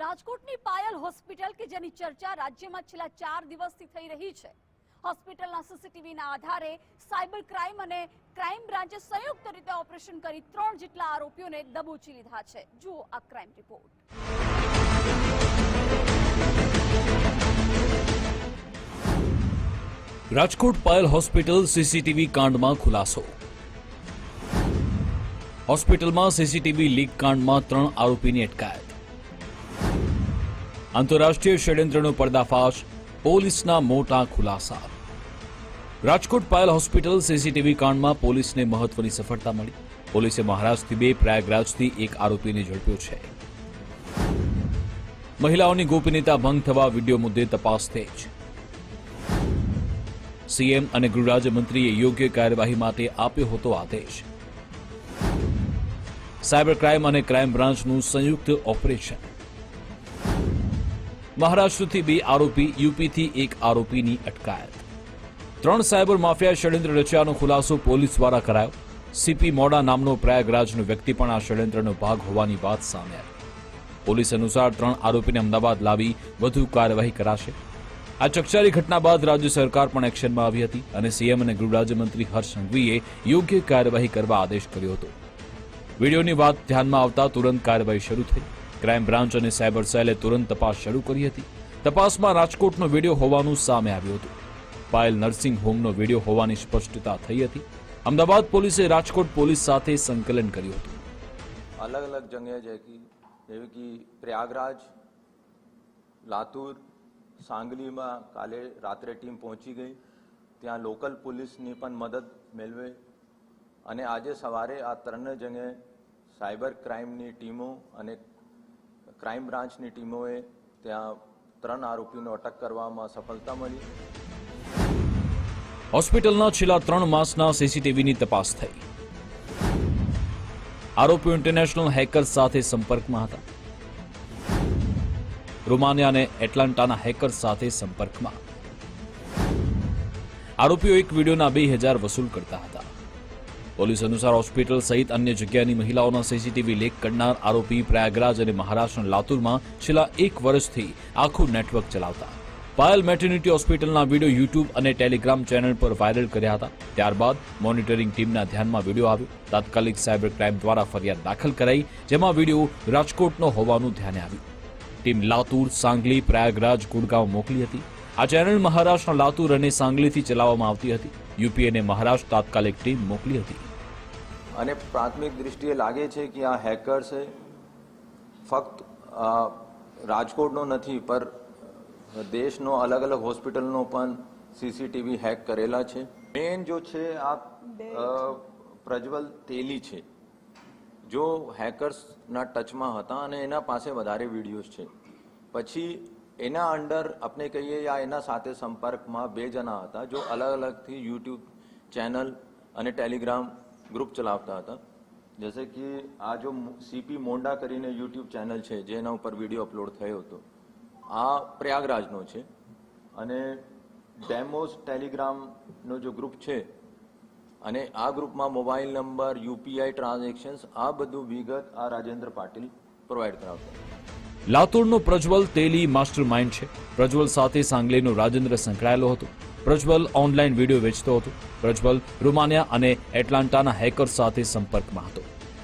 રાજકોટની પાયલ હોસ્પિટલ કે જેની ચર્ચા રાજ્યમાં છેલ્લા ચાર દિવસથી થઈ રહી છે. હોસ્પિટલના સીસીટીવીના આધારે સાયબર ક્રાઇમ અને ક્રાઇમ બ્રાન્ચે સંયુક્ત રીતે ઓપરેશન કરી ત્રણ જેટલા આરોપીઓને દબોચી લીધા છે. જુઓ આ crime report. Rajkot Payal hospital CCTV કાંડમાં ખુલાસો. હોસ્પિટલમાં સીસીટીવી લીક કાંડમાં ત્રણ આરોપીની અટકાયત. આંતરરાષ્ટ્રીય ષડયંત્રનો પર્દાફાશ, પોલીસના મોટા ખુલાસા. રાજકોટ પાયલ હોસ્પિટલ સીસીટીવી કાંડમાં પોલીસને મહત્વની સફળતા મળી. પોલીસે મહારાષ્ટ્રથી બે, પ્રયાગરાજથી એક આરોપીને ઝડપ્યો છે. મહિલાઓની ગોપનીયતા ભંગ થવા વીડિયો મુદ્દે તપાસ તેજ. સીએમ અને ગૃહરાજ્યમંત્રીએ યોગ્ય કાર્યવાહી માટે આપ્યો હતો આદેશ. સાયબર ક્રાઇમ અને ક્રાઇમ બ્રાન્ચનું સંયુક્ત ઓપરેશન. મહારાષ્ટ્રથી બે આરોપી, યુપીથી એક આરોપીની અટકાયત. ત્રણ સાયબર માફિયા ષડયંત્ર રચ્યાનો ખુલાસો પોલીસ દ્વારા કરાયો. સીપી મોડા નામનો પ્રયાગરાજનો વ્યક્તિ પણ આ ષડયંત્રનો ભાગ હોવાની વાત સામે આવી. પોલીસ અનુસાર ત્રણ આરોપીને અમદાવાદ લાવી વધુ કાર્યવાહી કરાશે. આ ચકચારી ઘટના બાદ રાજ્ય સરકાર પણ એક્શનમાં આવી હતી અને સીએમ અને ગૃહરાજ્યમંત્રી હર્ષ સંઘવીએ યોગ્ય કાર્યવાહી કરવા આદેશ કર્યો હતો. વિડીયોની વાત ધ્યાનમાં આવતા તુરંત કાર્યવાહી શરૂ થઈ. ક્રાઇમ બ્રાન્ચ અને સાયબર સેલે તુરંત તપાસ શરૂ કરી હતી. તપાસમાં રાજકોટનો વીડિયો હોવાનું સામે આવ્યું હતું. પાયલ નર્સિંગ હોમનો વીડિયો હોવાની સ્પષ્ટતા થઈ હતી. અમદાવાદ પોલીસે રાજકોટ પોલીસ સાથે સંકલન કર્યું હતું. અલગ અલગ જગ્યાએ જેવી કે પ્રયાગરાજ, લાતુર, સાંગલીમાં કાલે રાત્રે ટીમ પહોંચી ગઈ. ત્યાં લોકલ પોલીસની પણ મદદ મેળવે. અને આજે સવારે આ ત્રણ જગ્યાએ સાયબર ક્રાઇમની ટીમો અને ક્રાઇમ બ્રાન્ચની ટીમોએ ત્યાં ત્રણ આરોપીનો અટક કરવામાં સફળતા મળી. હોસ્પિટલના છેલ્લા ત્રણ માસના સીસીટીવીની તપાસ થઈ. આરોપીઓ ઇન્ટરનેશનલ હેકર સાથે સંપર્કમાં હતા. રોમાનિયા અને એટલાન્ટાના હેકર સાથે સંપર્કમાં. આરોપીઓ એક વિડીયોના બે હજાર વસૂલ કરતા હતા. પોલીસ અનુસાર હોસ્પિટલ સહિત અન્ય જગ્યાની મહિલાઓના સીસીટીવી લેક કરનાર આરોપી પ્રયાગરાજ અને મહારાષ્ટ્રના લાતુરમાં છેલ્લા એક વર્ષથી આખું નેટવર્ક ચલાવતા. પાયલ મેટર્નિટી હોસ્પિટલના વીડિયો યુટ્યુબ અને ટેલિગ્રામ ચેનલ પર વાયરલ કર્યા હતા. ત્યારબાદ મોનિટરિંગ ટીમના ધ્યાનમાં વીડિયો આવ્યો. તાત્કાલિક સાયબર ક્રાઇમ દ્વારા ફરિયાદ દાખલ કરાઈ, જેમાં વીડિયો રાજકોટનો હોવાનું ધ્યાને આવ્યું. ટીમ લાતુર, સાંગલી, પ્રયાગરાજ, ગુડગાંવ મોકલી હતી. આ ચેનલ મહારાષ્ટ્રના લાતુર અને સાંગલીથી ચલાવવામાં આવતી હતી. યુપી અને મહારાષ્ટ્ર તાત્કાલિક ટીમ મોકલી હતી. અને પ્રાથમિક દૃષ્ટિએ લાગે છે કે આ હેકર્સે ફક્ત રાજકોટનો નથી પર દેશનો અલગ અલગ હોસ્પિટલનો પણ સીસીટીવી હેક કરેલા છે. મેન જો છે આ પ્રજ્વલ તેલી છે. જો હેકર્સના ટચમાં હતા અને એના પાસે વધારે વિડીયોઝ છે. પછી એના અંડર આપણે કહીએ યા એના સાથે સંપર્કમાં બે જણા હતા જો અલગ અલગથી યુટ્યુબ ચેનલ અને ટેલિગ્રામ ગ્રુપ ચલાવતા હતા. જૈસે કે આ જો સીપી મોંડા કરીને યુટ્યુબ ચેનલ છે જેના ઉપર વીડિયો અપલોડ થયો હતો, આ પ્રયાગરાજનો છે. અને ડેમોસ ટેલિગ્રામનો જો ગ્રુપ છે, અને આ ગ્રુપમાં મોબાઈલ નંબર, યુપીઆઈ ટ્રાન્ઝેક્શન્સ, આ બધું વિગત આ રાજેન્દ્ર પાટીલ પ્રોવાઈડ કરાવતો લાતુરનો પ્રજ્વલ તેલી માસ્ટર માઇન્ડ છે. પ્રજ્વલ સાથે સાંગલીનો રાજેન્દ્ર સંકળાયેલો હતો. પ્રજ્વલ ઓનલાઈન વીડિયો વેચતો હતો. પ્રજ્વલ રૂમાનિયા અને એટલાન્ટાના હેકર સાથે સંપર્કમાં હતો.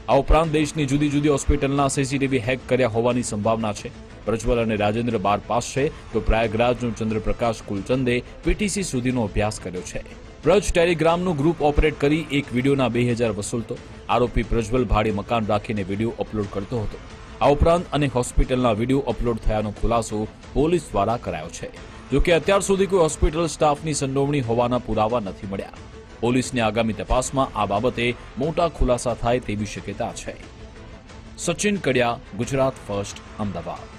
આ ઉપરાંત દેશની જુદી જુદી હોસ્પિટલના સીસીટીવી હેક કર્યા હોવાની સંભાવના છે. પ્રજ્વલ અને રાજેન્દ્ર બાર પાસ છે તો પ્રયાગરાજનો ચંદ્રપ્રકાશ કુલચંદે પીટીસી સુધીનો અભ્યાસ કર્યો છે. પ્રજ ટેલિગ્રામનું ગ્રુપ ઓપરેટ કરી એક વિડીયોના બે હજાર વસૂલતો. આરોપી પ્રજ્વલ ભાડે મકાન રાખીને વીડિયો અપલોડ કરતો હતો. આ ઉપરાંત અનેક હોસ્પિટલના વીડિયો અપલોડ થયાનો ખુલાસો પોલીસ દ્વારા કરાયો છે. જોકે અત્યાર સુધી કોઈ હોસ્પિટલ સ્ટાફની સંડોવણી હોવાના પુરાવા નથી મળ્યા. પોલીસની આગામી તપાસમાં આ બાબતે મોટા ખુલાસા થાય તેવી શક્યતા છે. સચિન કડિયા, ગુજરાત ફર્સ્ટ, અમદાવાદ.